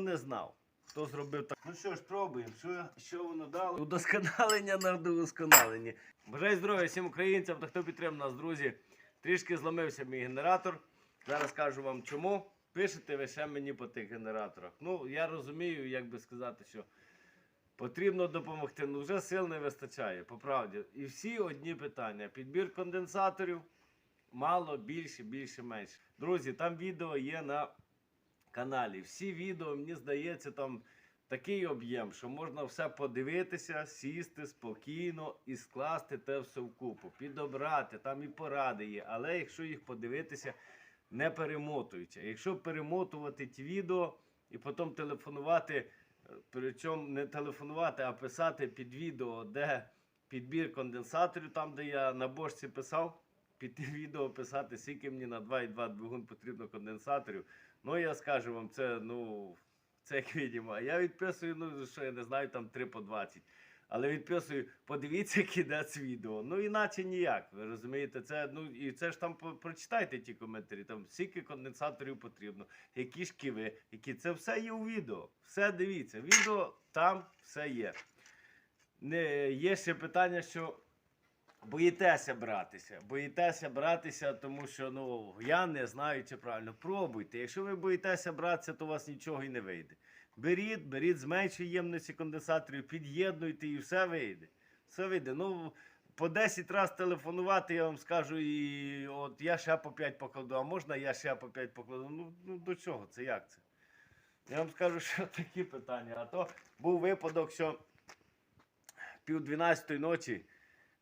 ну не знав. Хто зробив так? Ну що ж, пробуємо. Що, що воно дало? Удосконалення на удосконаленні. Бажаю здоров'я всім українцям та хто підтримав нас, друзі. Трішки зламився мій генератор. Зараз кажу вам чому. Пишете ви ще мені по тих генераторах. Ну, я розумію, як би сказати, що потрібно допомогти. Ну вже сил не вистачає, по правді. І всі одні питання. Підбір конденсаторів мало, більше, більше, менше. Друзі, там відео є на каналі. Всі відео, мені здається, там такий об'єм, що можна все подивитися, сісти спокійно і скласти те все вкупу, підобрати, там і поради є. Але якщо їх подивитися, не перемотуючи. Якщо перемотувати ті відео і потім телефонувати, е, причому не телефонувати, а писати під відео, де підбір конденсаторів, там, де я на бошці писав, під відео писати, скільки мені на 2,2 двигун потрібно конденсаторів. Ну, я скажу вам, це, ну, це як відомо. А я відписую, ну, що я не знаю, там 3 по 20. Але відписую, подивіться, це відео. Ну, іначе ніяк. Ви розумієте, це, ну, і це ж там прочитайте ті коментарі, там скільки конденсаторів потрібно, які шківи, які це все є у відео. Все дивіться. Відео там все є. Не, є ще питання, що боїтеся братися. Боїтеся братися, тому що ну, я не знаю, чи правильно. Пробуйте. Якщо ви боїтеся братися, то у вас нічого і не вийде. Беріть, беріть з меншої ємності конденсаторів, під'єднуйте і все вийде. Все вийде. Ну, по 10 разів телефонувати, я вам скажу, і от я ще по 5 покладу, а можна я ще по 5 покладу. Ну, ну до чого це? Як це? Я вам скажу, що такі питання. А то був випадок, що пів 12 ночі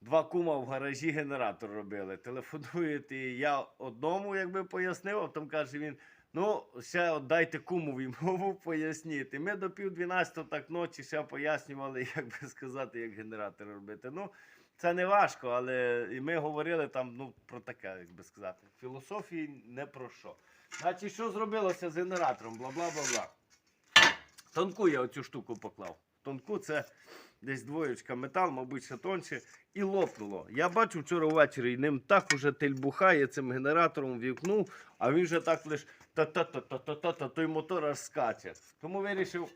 два кума в гаражі генератор робили. Телефонують, і я одному якби пояснив, а потім каже він. Ну, ще от дайте кумові мову пояснити. Ми до пів 12 так ночі ще пояснювали, як би сказати, як генератор робити. Ну, це не важко, але і ми говорили там ну, про таке, як би сказати. Філософії не про що. Значить, що зробилося з генератором? Бла бла бла бла. Тонку я оцю штуку поклав. Тонку це десь двоєчка метал, мабуть, ще тонше, і лопнуло. Я бачу вчора ввечері, ним так уже тельбухає цим генератором вікнув, а він вже так лиш та-та-та-та-та-та, той мотор аж скаче. Тому вирішив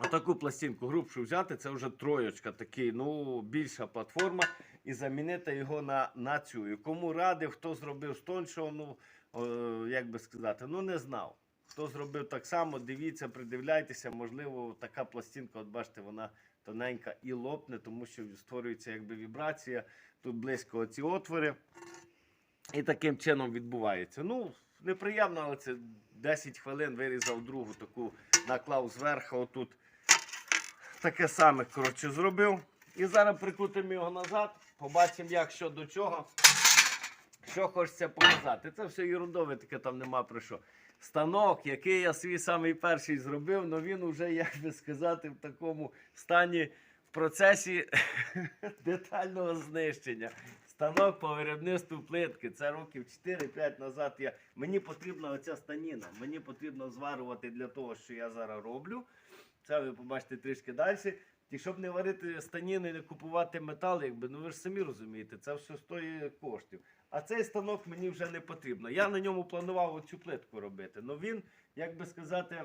отаку пластинку грубшу взяти, це вже троєчка, такий, ну, більша платформа, і замінити його на, на цю. І кому радив, хто зробив з тоншого, ну, о, як би сказати, ну не знав. Хто зробив так само, дивіться, придивляйтеся, можливо, така пластинка, от бачите, вона тоненька і лопне, тому що створюється якби вібрація. Тут близько оці отвори. І таким чином відбувається. Ну, неприємно, але це 10 хвилин вирізав другу таку, наклав зверху отут. Таке саме, коротше, зробив. І зараз прикрутимо його назад, побачимо, як що до чого. Що хочеться показати. Це все ерундове, таке там нема про що. Станок, який я свій самий перший зробив, але він вже, як би сказати, в такому стані в процесі детального знищення. Станок по виробництву плитки. Це років 4-5 назад. Я... Мені потрібна оця станіна. Мені потрібно зварювати для того, що я зараз роблю. Це ви побачите трішки далі. І щоб не варити станіну і не купувати метал, якби, ну ви ж самі розумієте, це все стоїть коштів. А цей станок мені вже не потрібно. Я на ньому планував оцю плитку робити. але він, як би сказати,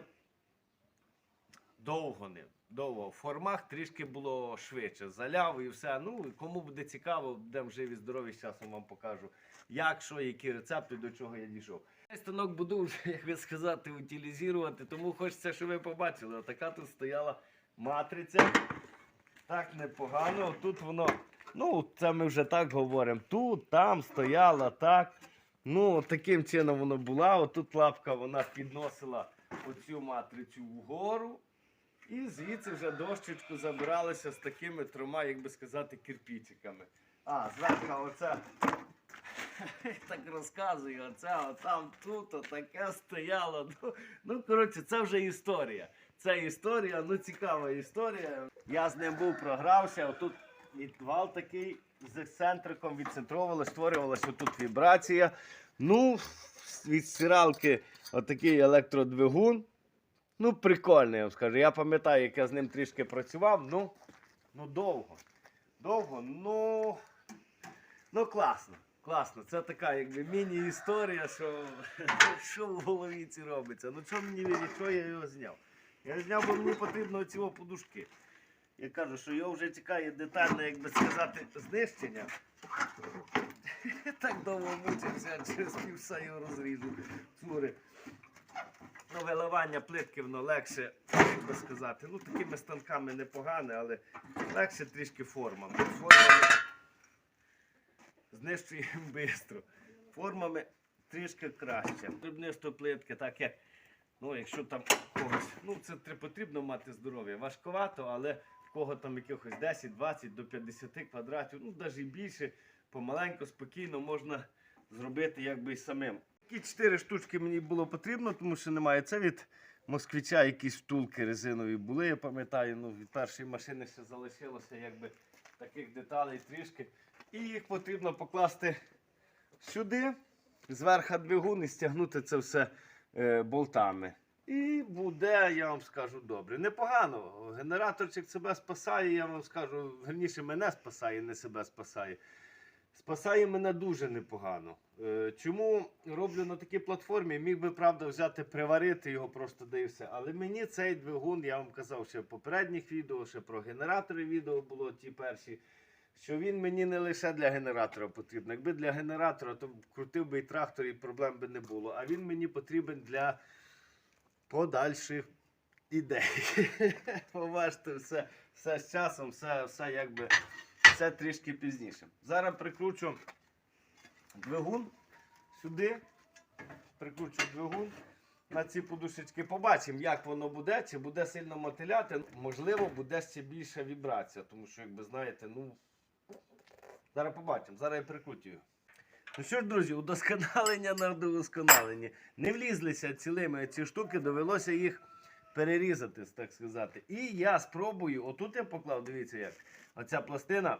довго не. Довго. В формах трішки було швидше. Заляв і все. Ну, кому буде цікаво, будемо живі, здорові, з часом вам покажу, як, що, які рецепти, до чого я дійшов. Цей станок буду вже, як би сказати, утилізувати, тому хочеться, щоб ви побачили. Отака тут стояла матриця. Так непогано. Тут воно, ну, це ми вже так говоримо. Тут, там стояла, так. Ну, таким чином воно була. Отут лапка вона підносила оцю матрицю вгору. І звідси вже дощечку забиралися з такими трьома, як би сказати, кирпичиками. А, зверху оце. Так розказую, оце, отам, тут, отаке стояло. Ну, ну, коротше, це вже історія. Це історія, ну цікава історія. Я з ним був програвся, отут відвал такий з ексцентриком відцентровувалося, створювалася отут вібрація. Ну, від стиралки отакий електродвигун. Ну, прикольно, я вам скажу. Я пам'ятаю, як я з ним трішки працював. Ну, ну довго. Довго, ну, ну класно. Класно, це така якби міні-історія, що, що в голові ці робиться. Ну чого мені вірить, що я його зняв? Я зняв, бо мені потрібно ці подушки. Я кажу, що його вже чекає детальне, як би сказати, знищення. Так довго мучився, через півса його розріжу. Цури. Ну, виливання плитки воно легше, як би сказати. Ну, такими станками непогане, але легше трішки формами. Формами знищуємо швидко. Формами трішки краще. Дрібнисто плитки, так як, ну, якщо там когось, ну це потрібно мати здоров'я. Важковато, але в кого там якихось 10, 20 до 50 квадратів, ну навіть більше, помаленьку, спокійно можна зробити якби і самим. Такі 4 штучки мені було потрібно, тому що немає. Це від москвича якісь втулки резинові були, я пам'ятаю, ну від першої машини ще залишилося якби таких деталей трішки. І їх потрібно покласти сюди, зверху двигун і стягнути це все е, болтами. І буде, я вам скажу, добре. Непогано. Генераторчик себе спасає, я вам скажу, верніше мене спасає, не себе спасає. Спасає мене дуже непогано. Е, Чому роблю на такій платформі? Міг би, правда, взяти, приварити його просто да і все. Але мені цей двигун, я вам казав ще в попередніх відео, ще про генератори відео було ті перші. Що він мені не лише для генератора потрібен. Якби для генератора, то крутив би і трактор, і проблем би не було. А він мені потрібен для подальших ідей. Побачите, все, все з часом, все, все якби все трішки пізніше. Зараз прикручу двигун сюди. Прикручу двигун на ці подушечки. Побачимо, як воно буде, чи буде сильно мотиляти. Можливо, буде ще більша вібрація, тому що, якби знаєте, ну. Зараз побачимо, зараз я прикрутю його. Ну що ж, друзі, удосконалення на удосконаленні. Не влізлися цілими ці штуки, довелося їх перерізати, так сказати. І я спробую, отут я поклав, дивіться як. Оця пластина.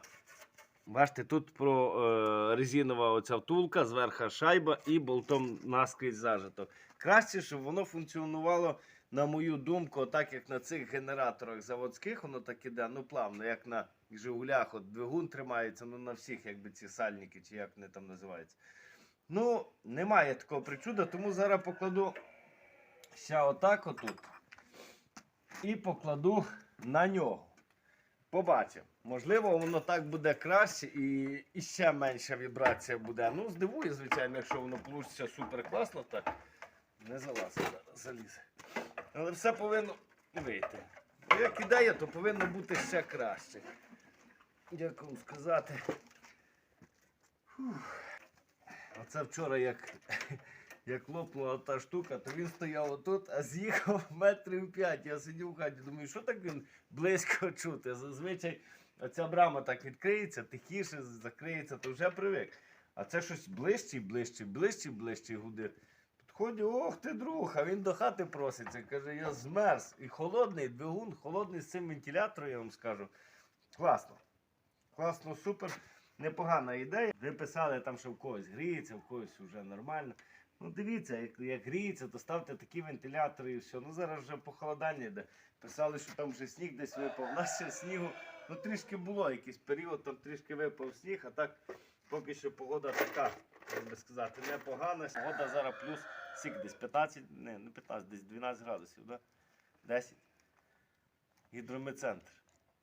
Бачите, тут про е, резинова оця втулка, зверху шайба і болтом наскрізь зажито. Краще, щоб воно функціонувало, на мою думку, так як на цих генераторах заводських, воно так іде, ну плавно, як на Жигулях, от двигун тримається, ну на всіх, якби ці сальники, чи як вони там називаються. Ну, немає такого причуда, тому зараз покладу ще отак отут. І покладу на нього. Побачимо. Можливо, воно так буде краще і, і ще менша вібрація буде. Ну, здивує, звичайно, якщо воно вийде супер класно, так не залазить залізе. Але все повинно вийти. Як ідея, то повинно бути ще краще. Як вам сказати. Фух. Оце вчора як, як лопнула та штука, то він стояв отут, а з'їхав метрів п'ять. Я сидів в хаті, думаю, що так він близько чути. Зазвичай оця брама так відкриється, тихіше закриється, то вже привик. А це щось ближче, ближче, ближче, ближче гуде. Підходю, ох ти друг, а він до хати проситься. Каже, я змерз. І холодний двигун, холодний з цим вентилятором, я вам скажу. Класно. Класно, супер. Непогана ідея. Ви писали там, що в когось гріється, в когось вже нормально. Ну дивіться, як, як гріється, то ставте такі вентилятори і все. Ну зараз вже похолодання йде. Писали, що там вже сніг десь випав. У нас ще снігу, ну трішки було якийсь період, там трішки випав сніг, а так поки що погода така, як би сказати, непогана. Погода зараз плюс сік десь 15, не, не 15, десь 12 градусів, да? 10. Гідрометцентр.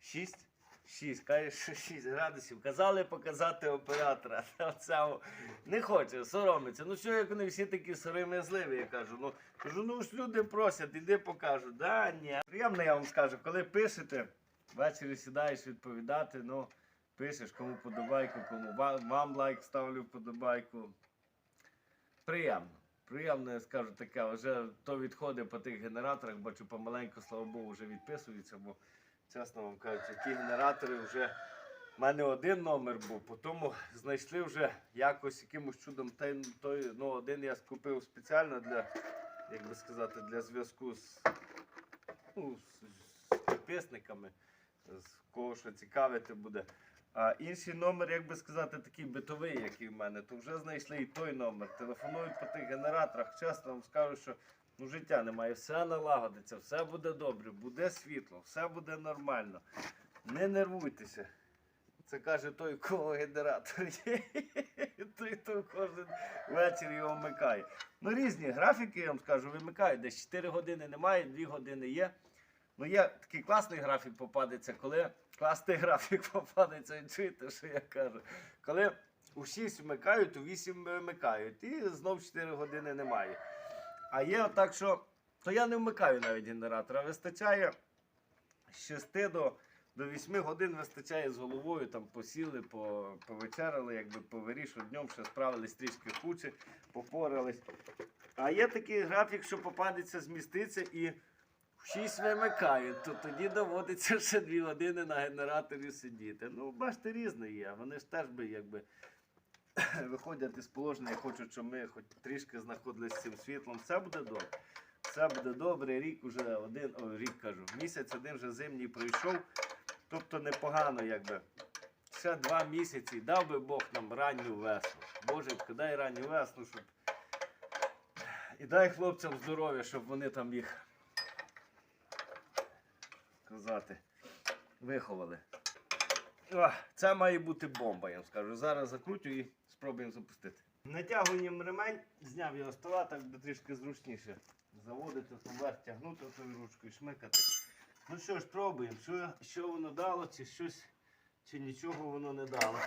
6. 6, каже, що 6 градусів. Казали показати оператора. Оце не хоче, соромиться. Ну що, як вони всі такі сором'язливі, я кажу. Ну, кажу, ну ж люди просять, іди покажу. Да, ні. Приємно, я вам скажу, коли пишете, ввечері сідаєш відповідати, ну, пишеш, кому подобайку, кому вам лайк ставлю вподобайку. Приємно. Приємно, я скажу таке, вже то відходить по тих генераторах, бачу помаленьку, слава Богу, вже відписуються, бо чесно вам кажучи, ті генератори вже. У мене один номер був, потім знайшли вже якось якимось чудом той, той, ну, один я скупив спеціально для, як би сказати, для зв'язку з, ну, з, з підписниками, з кого що цікавити буде. А інший номер, як би сказати, такий битовий, який в мене, то вже знайшли і той номер. Телефонують по тих генераторах. Чесно вам скажу, що ну, життя немає, все налагодиться, все буде добре, буде світло, все буде нормально. Не нервуйтеся. Це каже той, у кого генератор є. Той, хто кожен вечір його вмикає. Ну, різні графіки, я вам скажу, вимикають. Десь 4 години немає, 2 години є. Ну, є такий класний графік попадеться, коли класний графік попадеться, чуєте, що я кажу. Коли у 6 вмикають, у 8 вимикають. І знов 4 години немає. А є так, що то я не вмикаю навіть генератора. Вистачає з 6 до, до 8 годин вистачає з головою, там посіли, по, повечеряли, якби повирішили днем, ще справились трішки кучі, попорались. А є такий графік, що попадеться, зміститься і 6 вимикають, то тоді доводиться ще 2 години на генераторі сидіти. Ну, бачите, різне є. Вони ж теж би якби виходять із положення, і хочуть, щоб ми хоч трішки знаходилися з цим світлом. Все буде добре. Все буде добре. Рік уже один, о, рік кажу, місяць один вже зимній пройшов. Тобто непогано, якби. Ще два місяці. Дав би Бог нам ранню весну. Боже, дай ранню весну, щоб. І дай хлопцям здоров'я, щоб вони там їх казати, виховали. О, це має бути бомба, я вам скажу. Зараз закрутю і спробуємо запустити. Натягуємо ремень, зняв його стола, так буде трішки зручніше. Заводити вверх, тягнути тою ручкою, шмикати. Ну що ж, пробуємо, що, що воно дало, чи щось, чи нічого воно не дало.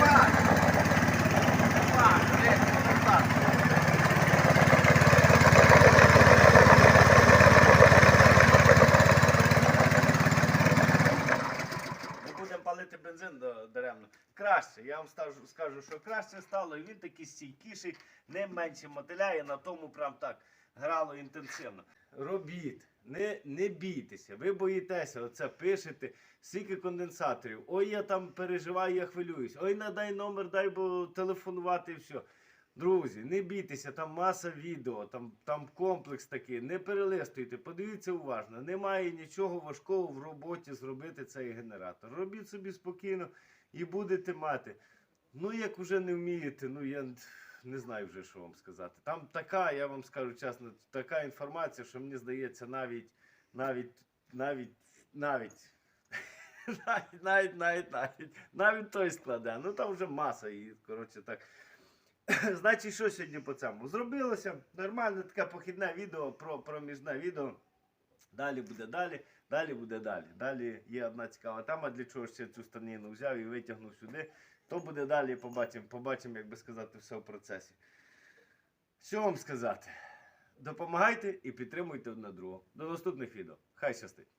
Пак! Пак, дивіться, пак. Не будемо палити бензин даремно. Краще, я вам скажу, що краще стало, і він такий стійкіший, не менше мотиляє, на тому прям так грало інтенсивно. Робіть, не, не бійтеся, ви боїтеся, оце пишете, скільки конденсаторів. Ой, я там переживаю, я хвилююсь. Ой, надай номер, дай бо телефонувати і все. Друзі, не бійтеся, там маса відео, там, там комплекс такий, не перелистуйте, подивіться уважно. Немає нічого важкого в роботі зробити цей генератор. Робіть собі спокійно і будете мати. Ну, як вже не вмієте, ну я не знаю вже, що вам сказати. Там така, я вам скажу чесно, така інформація, що мені здається, навіть, навіть, навіть, навіть. Навіть, навіть, навіть, навіть, навіть той складе. Ну там вже маса і, коротше, так. Значить, що сьогодні по цьому? Зробилося нормальне таке похідне відео про проміжне відео. Далі буде далі, далі буде далі. Далі є одна цікава тема, для чого ж я цю станину взяв і витягнув сюди. То буде далі, побачимо, побачимо, як би сказати, все в процесі. Що вам сказати? Допомагайте і підтримуйте одне другого. До наступних відео. Хай щастить!